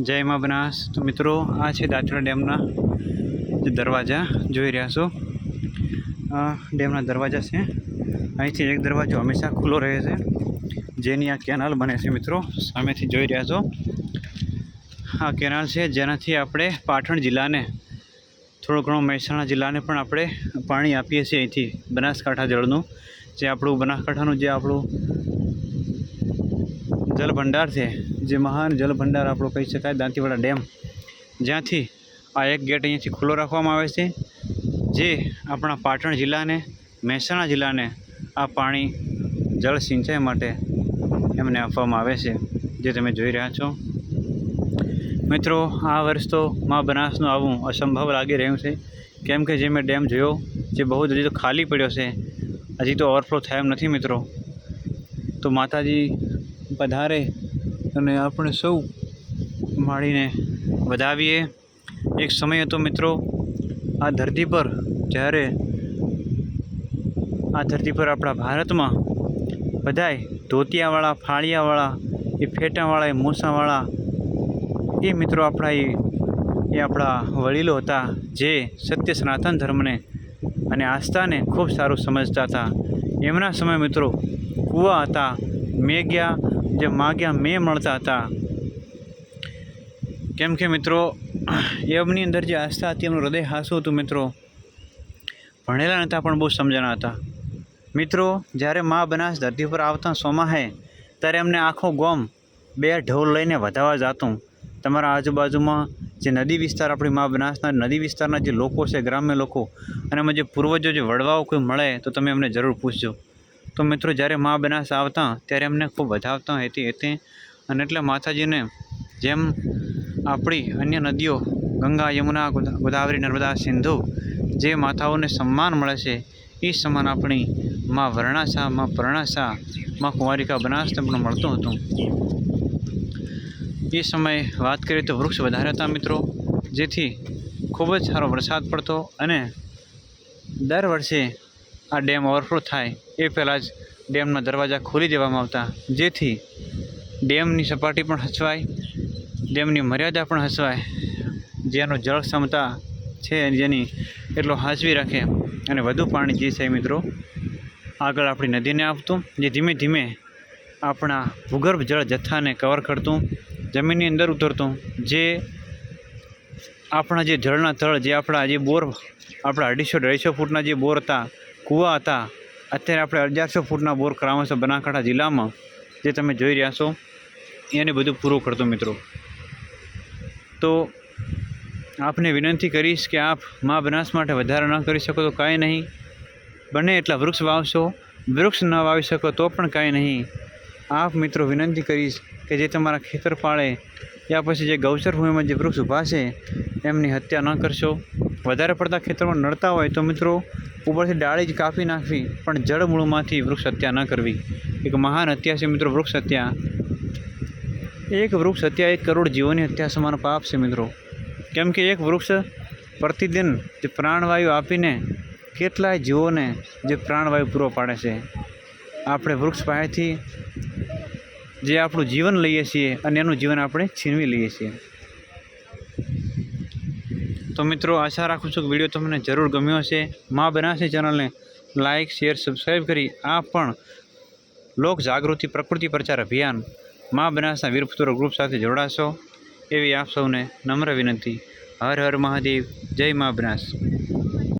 જય મા બનાસ. તો મિત્રો, આ છે દાંતરા ડેમના જે દરવાજા જોઈ રહ્યા છો. આ ડેમના દરવાજા છે. અહીંથી એક દરવાજો હંમેશા ખુલ્લો રહે છે. જેની આ કેનાલ બને છે મિત્રો. સામેથી જોઈ રહ્યા છો. આ કેનાલ છે. જેનાથી આપણે પાટણ જિલ્લાને, થોડો ઘણો મહેસાણા જિલ્લાને પણ આપણે પાણી આપીએ છીએ અહીંથી બનાસકાંઠા જળનું. જે આપણું બનાસકાંઠાનું જે આપણું જલભંડાર છે. જે મહાન જલભંડાર આપણો કહી શકાય, દાંતીવાડા ડેમ. જ્યાંથી આ એક ગેટ અહીંયાથી ખુલ્લો રાખવામાં આવે છે, જે આપણા પાટણ જિલ્લાને, મહેસાણા જિલ્લાને આ પાણી, જળ સિંચાઈ માટે એમને આપવામાં આવે છે, જે તમે જોઈ રહ્યા છો. મિત્રો, આ વર્ષ તો મા બનાસનું આવું અસંભવ લાગી રહ્યું છે. કેમ કે જે મેં ડેમ જોયો, જે બહુ જ હજી તો ખાલી પડ્યો છે. હજી તો ઓવરફ્લો થયો એમ નથી, મિત્રો. તો માતાજી પધારે અને આપણે સૌ મળીને વધાવીએ. એક સમય હતો મિત્રો, આ ધરતી પર, જ્યારે આ ધરતી પર આપણા ભારતમાં બધાય ધોતિયાવાળા, ફાળિયાવાળા, એ ફેટાવાળા, એ મૂસાવાળા, એ મિત્રો આપણા એ આપણા વડીલો હતા જે સત્ય સનાતન ધર્મને અને આસ્થાને ખૂબ સારું સમજતા હતા. એમના સમય મિત્રો, કૂવા હતા, મેગ્યા જે માગ્યા મેં મળતા હતા. કેમ કે મિત્રો એમની અંદર જે આસ્થા હતી, એમનું હૃદય હાસું હતું મિત્રો. ભણેલા નહોતા પણ બહુ સમજણા હતા. મિત્રો, જ્યારે મા બનાસ ધરતી પર આવતા સોમાહે, ત્યારે એમને આખો ગોમ બે ઢોલ લઈને વધાવવા જાતું. તમારા આજુબાજુમાં જે નદી વિસ્તાર, આપણી મા બનાસના નદી વિસ્તારના જે લોકો છે, ગ્રામ્ય લોકો, અને એમાં જે પૂર્વજો, જે વડવાઓ કોઈ મળે, તો તમે એમને જરૂર પૂછજો. તો મિત્રો જ્યારે મા બનાસ આવતા, ત્યારે એમને ખૂબ વધાવતા હતી હતી અને એટલે માતાજીને જેમ આપણી અન્ય નદીઓ, ગંગા, યમુના ગોદાવરી, નર્મદા, સિંધુ જે માતાઓને સન્માન મળે છે, એ સમાન આપણી મા વર્ણાસા, મા પરણાસા, મા કુંવારિકા બનાસને પણ મળતું હતું. એ સમયે વાત કરીએ તો વૃક્ષ વધારે હતા મિત્રો, જેથી ખૂબ જ સારો વરસાદ પડતો અને દર વર્ષે આ ડેમ ઓવરફ્લો થાય એ પહેલાં જ ડેમના દરવાજા ખોલી દેવામાં આવતા. જેથી ડેમની સપાટી પણ હચવાય ડેમની મર્યાદા પણ હચવાય જેનું જળ ક્ષમતા છે જેની એટલો હાજવી રાખે અને વધુ પાણી જે છે મિત્રો, આગળ આપણી નદીને આપતું. જે ધીમે ધીમે આપણા ભૂગર્ભ જળ જથ્થાને કવર કરતું, જમીનની અંદર ઉતરતું. જે આપણા જે જળના તળ, જે આપણા જે બોર, આપણા અઢીસો અઢીસો ફૂટના જે બોર હતા કૂવા હતા. અત્યારે આપણે અગિયારસો ફૂટના બોર કરાવવા છે બનાસકાંઠા જિલ્લામાં. જે તમે જોઈ રહ્યા છો, એને બધું પૂરું કરતો મિત્રો. તો આપને વિનંતી કરીશ કે આપ મા બનાસ માટે વધારે ન કરી શકો તો કાંઈ નહીં. બને એટલા વૃક્ષ વાવશો. વૃક્ષ ન વાવી શકો તો પણ કાંઈ નહીં. આપ મિત્રો વિનંતી કરીશ કે જે તમારા ખેતર પાળે, યા પછી જે ગૌચર ભૂમિમાં જે વૃક્ષ ઊભા છે, એમની હત્યા ન કરશો. વધારે પડતા ખેતરમાં નડતા હોય તો મિત્રો ઉપરથી ડાળી જ કાપી નાખવી, પણ જળમૂળમાંથી વૃક્ષ હત્યા ન કરવી. એક મહાન હત્યા છે મિત્રો વૃક્ષ હત્યા. એક વૃક્ષ હત્યા એક કરોડ જીવોની હત્યા સમાન પાપ છે મિત્રો. કેમ કે એક વૃક્ષ પ્રતિદિન જે પ્રાણવાયુ આપીને કેટલાય જીવોને જે પ્રાણવાયુ પૂરો પાડે છે. આપણે વૃક્ષ પાસેથી જે આપણું જીવન લઈએ છીએ અને એનું જીવન આપણે છીનવી લઈએ છીએ. તો મિત્રો, આશા રાખું છું કે વીડિયો તમને જરૂર ગમ્યો હશે. મા બનાસી ચેનલને લાઇક શેર સબસ્ક્રાઈબ કરી આ પણ લોક જાગૃતિ, પ્રકૃતિ પ્રચાર અભિયાનમાં બનાસના વીરપુત્ર ગ્રુપ સાથે જોડાશો એવી આપ સૌને નમ્ર વિનંતી. હર હર મહાદેવ. જય મા બનાસ.